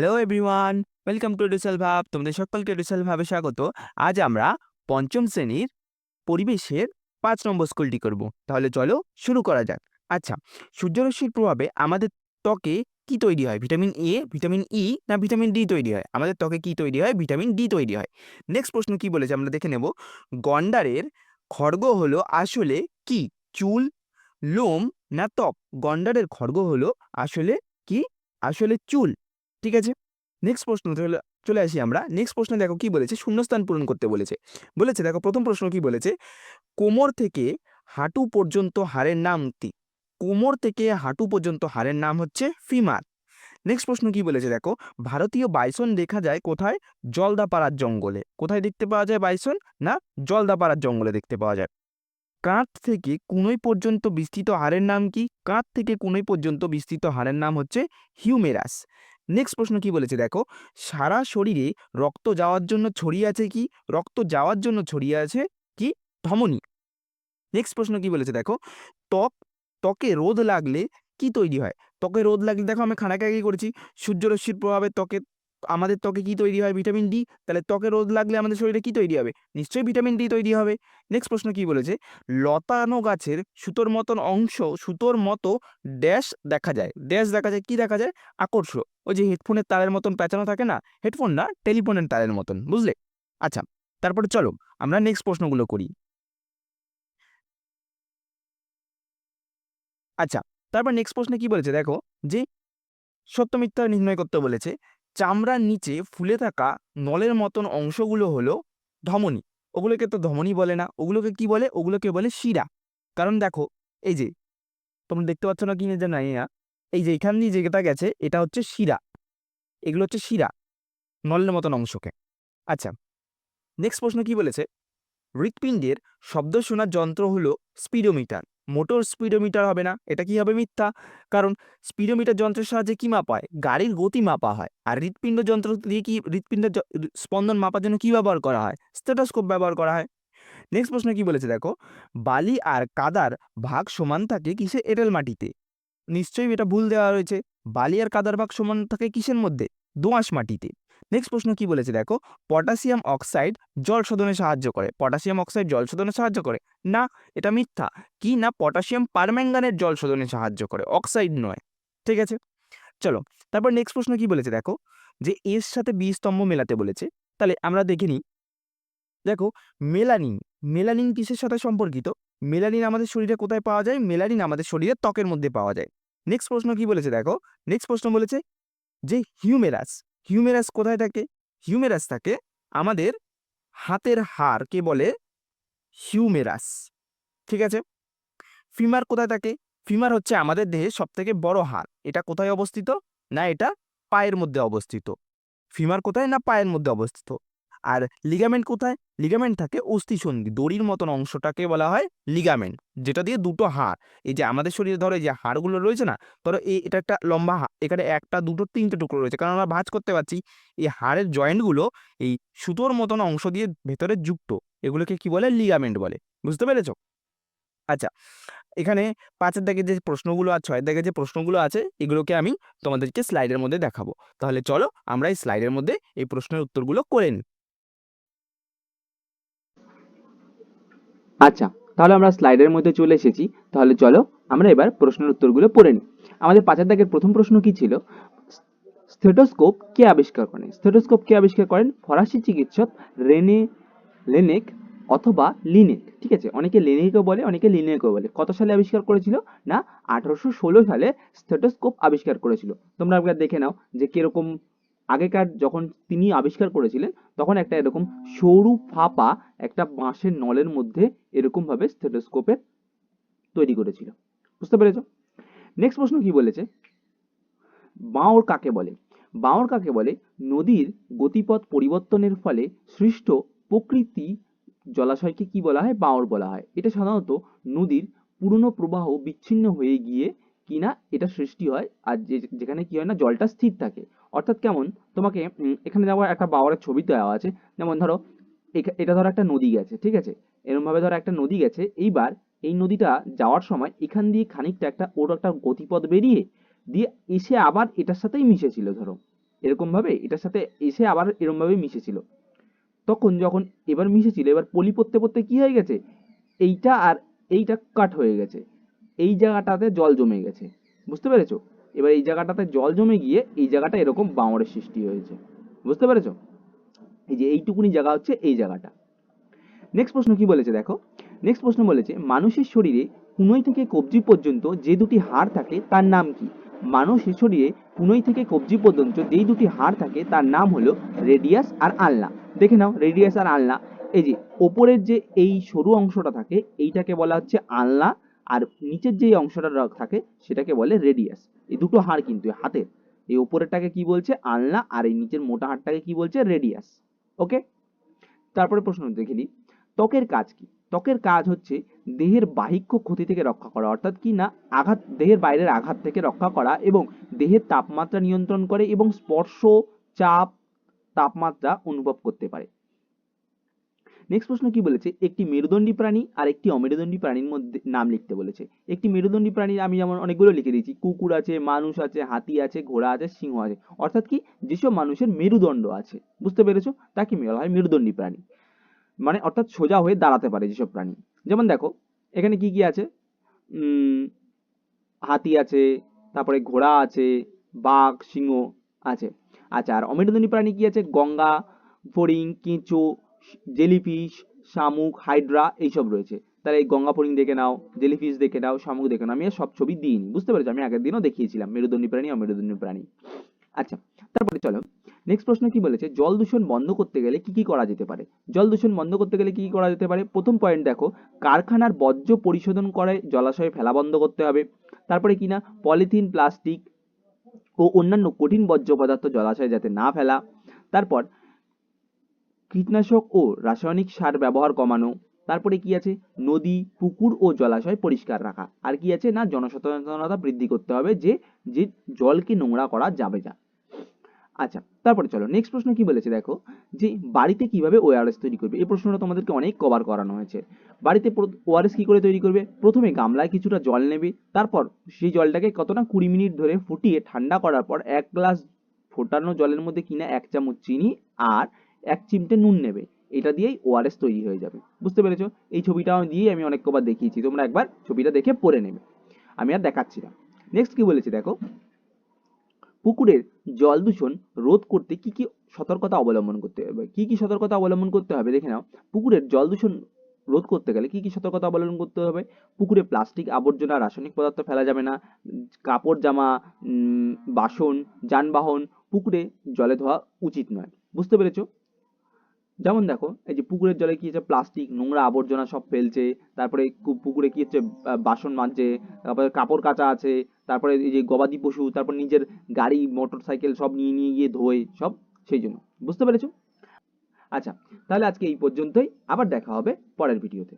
Hello everyone welcome to ডিসেল ভাব তোমাদের সকলকে ডিসেল ভাবে স্বাগত। আজ আমরা পঞ্চম শ্রেণির পরিবেশের পাঁচ নম্বর স্কুলটি করব। তাহলে চলো শুরু করা যাক। আচ্ছা সূর্যরশ্মির প্রভাবে আমাদের ত্বকে কি তৈরি হয়? ভিটামিন এ ভিটামিন ই না ভিটামিন ডি তৈরি হয়? আমাদের ত্বকে কি তৈরি হয়? ভিটামিন ডি তৈরি হয়। নেক্সট প্রশ্ন কি বলেছে? আমরা দেখে নেব। গন্ডারের খড়গ হলো আসলে কি? চুল, লোম না ত্বক? গন্ডারের খড়গ হলো আসলে কি? আসলে চুল। ঠিক আছে? নেক্সট প্রশ্ন চলে আসি আমরা। নেক্সট প্রশ্ন দেখো কি বলেছে? শূন্যস্থান পূরণ করতে বলেছে। বলেছে, দেখো, প্রথম প্রশ্ন কি বলেছে? কোমর থেকে হাঁটু পর্যন্ত হাড়ের নাম কি? কোমর থেকে হাঁটু পর্যন্ত হাড়ের নাম হচ্ছে ফিমার। নেক্সট প্রশ্ন কি বলেছে? দেখো, ভারতীয় বাইসন দেখা যায় কোথায়? জলদাপাড়ার জঙ্গলে। কোথায় দেখতে পাওয়া যায় বাইসন? না, জলদাপাড়ার জঙ্গলে দেখতে পাওয়া যায়। কাঁধ থেকে কুনোই পর্যন্ত বিস্তৃত হাড়ের নাম কি? কাঁধ থেকে কুনোই পর্যন্ত বিস্তৃত হাড়ের নাম হচ্ছে হিউমেরাস। নেক্সট প্রশ্ন কি বলেছে? দেখো, সারা শরীরে রক্ত যাওয়ার জন্য ছড়িয়ে আছে কি? রক্ত যাওয়ার জন্য ছড়িয়ে আছে কি? ধমনী। নেক্সট প্রশ্ন কি বলেছে? দেখো, ত্বক, ত্বকে রোদ লাগলে কি তৈরি হয়? ত্বকে রোদ লাগলে, দেখো আমি খানাকে আগে করেছি? সূর্যরশ্মির প্রভাবে ত্বকে আমাদের ত্বকে কি তৈরি হয়? ভিটামিন ডি তাহলে ত্বকে রোদ লাগলে আমাদের শরীরে কি তৈরি হবে? নিশ্চয়ই ভিটামিন ডি তৈরি হবে। নেক্সট প্রশ্ন কি বলেছে? লতানো গাছের সুতোর মতন অংশ সুতোর মতো ড্যাশ দেখা যায়। ড্যাশ দেখা যায়, কি দেখা যায়? আকর্ষ ওই যে হেডফোনের তারের মতন পেঁচানো থাকে না? হেডফোন না, টেলিফোনের তারের মতন, বুঝলে? আচ্ছা তারপরে চলো, আমরা নেক্সট প্রশ্নগুলো করি। আচ্ছা তারপর নেক্সট প্রশ্নে কি বলেছে? দেখো, যে সত্য মিথ্যা নির্ণয় করতে বলেছে চামড়ার নিচে ফুলে থাকা নলের মতন অংশগুলো হলো ধমনী। ওগুলোকে তো ধমনী বলে না। ওগুলোকে কি বলে? ওগুলোকে বলে শিরা। কারণ দেখো, এই যে, তোমরা দেখতে পাচ্ছ না কি না জানি না। এই যে, এখান দিয়ে যেটা গেছে, এটা হচ্ছে শিরা। এগুলো হচ্ছে শিরা, নলের মতন অংশকে। আচ্ছা নেক্সট প্রশ্ন কি বলেছে? হৃৎপিণ্ডের শব্দ শোনার যন্ত্র হলো স্পিডোমিটার। মোটর স্পিডোমিটার হবে না, এটা কি হবে মিথ্যা? কারণ স্পিডোমিটার যন্ত্রের সাহায্যে কী মাপা হয়? গাড়ির গতি মাপা হয়। আর হৃৎপিণ্ড যন্ত্র দিয়ে কি হৃৎপিণ্ডের স্পন্দন মাপার জন্য কী ব্যবহার করা হয়? স্টেটোস্কোপ ব্যবহার করা হয়। নেক্সট প্রশ্ন কি বলেছে দেখো? বালি আর কাদার ভাগ সমান থাকে কিসে? এঁটেল মাটিতে। নিশ্চয়ই এটা ভুল দেওয়া রয়েছে। বালি আর কাদার ভাগ সমান থাকে কিসের মধ্যে? দোআঁশ মাটিতে। নেক্সট প্রশ্ন কি বলেছে দেখো? পটাশিয়াম অক্সাইড জল শোধনে সাহায্য করে। পটাশিয়াম অক্সাইড জল শোধনে সাহায্য করে? না, এটা মিথ্যা। কি না পটাশিয়াম পারম্যাঙ্গানের জল শোধনে সাহায্য করে। অক্সাইড নয়। ঠিক আছে? চলো, তারপর নেক্সট প্রশ্ন কি বলেছে দেখো? যে এর সাথে বি স্তম্ভ মেলাতে বলেছে। তাহলে আমরা দেখে নিই। দেখো মেলানিন মেলানিন কিসের সাথে সম্পর্কিত? মেলানিন আমাদের শরীরে কোথায় পাওয়া যায়? মেলানিন আমাদের শরীরে ত্বকের মধ্যে পাওয়া যায়। নেক্সট প্রশ্ন কি বলেছে দেখো? নেক্সট প্রশ্ন বলেছে যে হিউমেরাস হিউমেরাস কোথায় থাকে? হিউমেরাস থাকে আমাদের হাতের হাড়কে বলে? হিউমেরাস ঠিক আছে? ফিমার কোথায় থাকে? ফিমার হচ্ছে আমাদের দেহের সবথেকে বড় হাড়। এটা কোথায় অবস্থিত? না, এটা পায়ের মধ্যে অবস্থিত। ফিমার কোথায়? না, পায়ের মধ্যে অবস্থিত। আর লিগামেন্ট কোথায়? লিগামেন্ট থাকে অস্থিসন্ধি দড়ির মতন অংশটাকে বলা হয় লিগামেন্ট যেটা দিয়ে দুটো হাড়, এই যে আমাদের শরীরে ধরো যে হাড়গুলো রয়েছে না, ধরো এই, এটা একটা লম্বা হাড়, এখানে একটা, দুটো, তিনটে টুকরো রয়েছে, কারণ আমরা ভাঁজ করতে পারছি, এই হাড়ের জয়েন্টগুলো এই সুতোর মতন অংশ দিয়ে ভেতরে যুক্ত, এগুলোকে কি বলে? লিগামেন্ট বলে, বুঝতে পেরেছ? আচ্ছা এখানে পাঁচের দাগে যে প্রশ্নগুলো আর ছয়ের দাগে যে প্রশ্নগুলো আছে, এগুলোকে আমি তোমাদেরকে স্লাইডের মধ্যে দেখাবো, তাহলে চলো আমরা এই স্লাইডের মধ্যে এই প্রশ্নের উত্তরগুলো করে নিই। আচ্ছা তাহলে আমরা স্লাইডের মধ্যে চলে এসেছি। তাহলে চলো আমরা এবার প্রশ্নের উত্তরগুলো পড়ে নিই। আমাদের পাঁচের দাগের প্রথম প্রশ্ন কি ছিল? স্থেটোস্কোপ কে আবিষ্কার করেন? স্টেটোস্কোপ কে আবিষ্কার করেন? ফরাসি চিকিৎসক রেনে, লেনেক অথবা লিনেক। ঠিক আছে, অনেকে লেনেকও বলে, অনেকে লিনেকও বলে। কত সালে আবিষ্কার করেছিল? না, আঠারোশো ষোলো সালে স্টেটোস্কোপ আবিষ্কার করেছিল। তোমরা একবার দেখে নাও যে কীরকম আগেকার যখন তিনি আবিষ্কার করেছিলেন, তখন একটা এরকম সরু ফাঁপা একটা বাঁশের নলের মধ্যে এরকম ভাবে স্টেথোস্কোপের তৈরি করেছিল। বুঝতে পেরেছ? নেক্সট প্রশ্ন কি বলেছে? বাঁওড় কাকে বলে? বাঁওড় কাকে বলে? নদীর গতিপথ পরিবর্তনের ফলে সৃষ্ট প্রকৃতি জলাশয়কে কি বলা হয়? বাঁওড় বলা হয়। এটা সাধারণত নদীর পুরনো প্রবাহ বিচ্ছিন্ন হয়ে গিয়ে কিনা এটা সৃষ্টি হয়, আর যেখানে কি হয় না, জলটা স্থির থাকে। অর্থাৎ কেমন? তোমাকে এখানে যেমন একটা বাওয়ারের ছবি দেওয়া আছে। যেমন ধরো এটা ধরো একটা নদী গেছে, ঠিক আছে? এরকম ভাবে ধরো একটা নদী গেছে। এইবার এই নদীটা যাওয়ার সময় এখান দিয়ে খানিকটা একটা ওর একটা গতিপথ বেরিয়ে দিয়ে এসে আবার এটার সাথেই মিশেছিল, ধরো। এরকমভাবে এটার সাথে এসে আবার এরমভাবে মিশেছিল। তখন যখন এবার মিশেছিল, এবার পলি পড়তে পড়তে কী হয়ে গেছে? এইটা আর এইটা কাট হয়ে গেছে। এই জায়গাটাতে জল জমে গেছে। বুঝতে পেরেছ? এবার এই জায়গাটাতে জল জমে গিয়ে এই জায়গাটা এরকম বাঁওড়ের সৃষ্টি হয়েছে। বুঝতে পেরেছ? এই যে এইটুকুনি জায়গা হচ্ছে এই জায়গাটা। নেক্সট প্রশ্ন কি বলেছে দেখো? নেক্সট প্রশ্ন বলেছে, মানুষের শরীরে কুনোই থেকে কবজি পর্যন্ত যে দুটি হাড় থাকে তার নাম কি? মানুষের শরীরে কুনোই থেকে কবজি পর্যন্ত যেই দুটি হাড় থাকে তার নাম হলো রেডিয়াস আর আলনা। দেখে নাও, রেডিয়াস আর আলনা। এই যে ওপরের যে এই সরু অংশটা থাকে, এইটাকে বলা হচ্ছে আলনা। আর নিচের যে অংশটা থাকে, সেটাকে বলে রেডিয়াস এই দুটো হাড় কিন্তু হাতের। এই ওপরেরটাকে কি বলছে? আলনা, আর এই নিচের মোটা হাড়টাকে কি বলছে? রেডিয়াস ওকে তারপরে প্রশ্ন, দেখে নিই। ত্বকের কাজ কি? ত্বকের কাজ হচ্ছে দেহের বাহিক্য ক্ষতি থেকে রক্ষা করা, অর্থাৎ কি না, আঘাত, দেহের বাইরের আঘাত থেকে রক্ষা করা এবং দেহের তাপমাত্রা নিয়ন্ত্রণ করে এবং স্পর্শ, চাপ, তাপমাত্রা অনুভব করতে পারে। নেক্সট প্রশ্ন কি বলেছে? একটি মেরুদণ্ডী প্রাণী আর একটি অমেরুদণ্ডী প্রাণীর মধ্যে নাম লিখতে বলেছে। একটি মেরুদণ্ডী প্রাণী আমি যেমন অনেকগুলো লিখে দিয়েছি। কুকুর আছে, মানুষ আছে, হাতি আছে, ঘোড়া আছে, সিংহ আছে। অর্থাৎ কি যেসব মানুষের মেরুদণ্ড আছে, বুঝতে পেরেছ? তাকে বলা হয় মেরুদণ্ডী প্রাণী? মানে অর্থাৎ সোজা হয়ে দাঁড়াতে পারে যেসব প্রাণী। যেমন দেখো, এখানে কি কি আছে? হাতি আছে, তারপরে ঘোড়া আছে, বাঘ, সিংহ আছে। আচ্ছা আর অমেরুদণ্ডী প্রাণী কি আছে? গঙ্গা, ফড়িং, কেঁচো জেলিফিশ, শামুক, হাইড্রা এইসব রয়েছে। তাহলে এই গঙ্গা ফড়িং দেখে নাও, জেলিফিশ দেখে নাও, শামুক দেখে নাও, আমি সব ছবি দিইনি, বুঝতে পেরেছ? আমি আগের দিনও দেখিয়েছিলাম, মেরুদণ্ডী প্রাণী, অমেরুদণ্ডী প্রাণী। আচ্ছা তারপরে চলো নেক্সট প্রশ্ন কি বলেছে? জল দূষণ বন্ধ করতে গেলে কি কি করা যেতে পারে? জল দূষণ বন্ধ করতে গেলে কি কি করা যেতে পারে? প্রথম পয়েন্ট দেখো, কারখানার বর্জ্য পরিশোধন করে জলাশয়ে ফেলা বন্ধ করতে হবে। তারপরে কি না? পলিথিন, প্লাস্টিক ও অন্যান্য কঠিন বর্জ্য পদার্থ জলাশয়ে যাতে না ফেলা। তারপর কীটনাশক ও রাসায়নিক সার ব্যবহার কমানো। তারপরে কি আছে? নদী, পুকুর ও জলাশয় পরিষ্কার রাখা। আর কি আছে না? জনসচেতনতা বৃদ্ধি করতে হবে যে যে জলকে নোংরা করা যাবে না। আচ্ছা তারপরে চলো নেক্সট প্রশ্ন কি বলেছে দেখো? যে বাড়িতে কীভাবে ওআরএস তৈরি করবে? এই প্রশ্নটা তোমাদেরকে অনেক কভার করানো হয়েছে। বাড়িতে ওআরএস কি করে তৈরি করবে? প্রথমে গামলায় কিছুটা জল নেবে, তারপর সেই জলটাকে কত না কুড়ি মিনিট ধরে ফুটিয়ে ঠান্ডা করার পর এক গ্লাস ফোটানো জলের মধ্যে কিনা এক চামচ চিনি আর এক চিমটে নুন নেবে। এটা দিয়েই ওআরএস তৈরি হয়ে যাবে। বুঝতে পেরেছ? এই ছবিটা আমি দিয়েই আমি অনেক কবার দেখিয়েছি। তোমরা একবার ছবিটা দেখে পড়ে নেবে। আমি আর দেখাচ্ছি না। নেক্সট কি বলেছে দেখো? পুকুরের জল দূষণ রোধ করতে কি কি সতর্কতা অবলম্বন করতে হবে? কি কি সতর্কতা অবলম্বন করতে হবে? দেখে নাও। পুকুরের জল দূষণ রোধ করতে গেলে কি কি সতর্কতা অবলম্বন করতে হবে? পুকুরে প্লাস্টিক, আবর্জনা, রাসায়নিক পদার্থ ফেলা যাবে না। কাপড়, জামা বাসন, যানবাহন পুকুরে জলে ধোয়া উচিত নয়। বুঝতে পেরেছ? যেমন দেখো, এই যে পুকুরের জলে কি হচ্ছে প্লাস্টিক নোংরা আবর্জনা সব ফেলছে, তারপরে পুকুরে কি হচ্ছে বাসন মাজছে, তারপরে কাপড় কাচা আছে, তারপরে এই যে গবাদি পশু, তারপর নিজের গাড়ি মোটর সাইকেল সব নিয়ে নিয়ে গিয়ে ধোয়, সব সেই জন্য। বুঝতে পেরেছ? আচ্ছা তাহলে আজকে এই পর্যন্তই, আবার দেখা হবে পরের ভিডিওতে